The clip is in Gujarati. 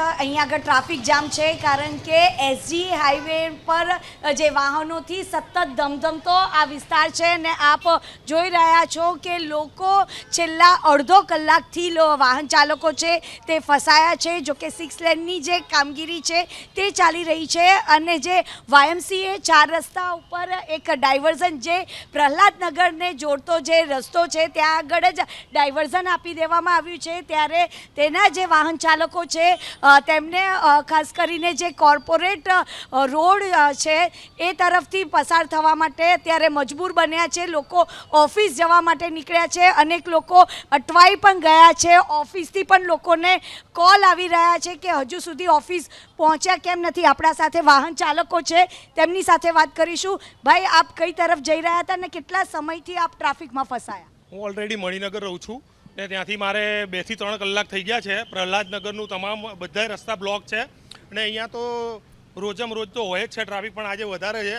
અહીંયા આગળ ટ્રાફિક જામ છે, કારણ કે એસજી હાઈવે પર જે વાહનોથી સતત ધમધમતો આ વિસ્તાર છે અને આપ જોઈ રહ્યા છો કે લોકો છેલ્લા અડધો કલાકથી વાહન ચાલકો છે, તે ફસાયા છે, જો કે સિક્સ લેનની જે કામગીરી છે, તે ચાલી રહી છે અને જે વાયમસીએ ચાર રસ્તા ઉપર એક ડાયવર્ઝન જે પ્રહલાદનગરને જોડતો જે રસ્તો છે, ત્યાં આગળ જ ડાયવર્ઝન આપી દેવામાં આવ્યું છે. ત્યારે તેના જે વાહન ચાલકો છે તેમને ખાસ કરીને જે કોર્પોરેટ રોડ છે, એ તરફથી પસાર થવા માટે અત્યારે મજબૂર બન્યા છે. લોકો ઓફિસ જવા માટે નીકળ્યા છે. અનેક લોકો અટવાઈ પણ ગયા છે. ઓફિસથી પણ લોકોને કોલ આવી રહ્યા છે કે હજુ સુધી ઓફિસ પહોંચ્યા કેમ નથી. આપણા સાથે વાહન ચાલકો છે. તેમની સાથે વાત કરીશું. ભાઈ, આપ કઈ તરફ જઈ રહ્યા હતા અને કેટલા સમયથી આપ ટ્રાફિકમાં ફસાયા? હું ઓલરેડી મણિનગર રહું છું. ને ત્યાંથી મારે બેથી ત્રણ કલાક થઈ ગયા છે. પ્રહલાદનગરનું તમામ બધા રસ્તા બ્લોક છે. અને અહીંયા તો રોજમ રોજ તો હોય જ છે ટ્રાફિક, પણ આજે વધારે છે.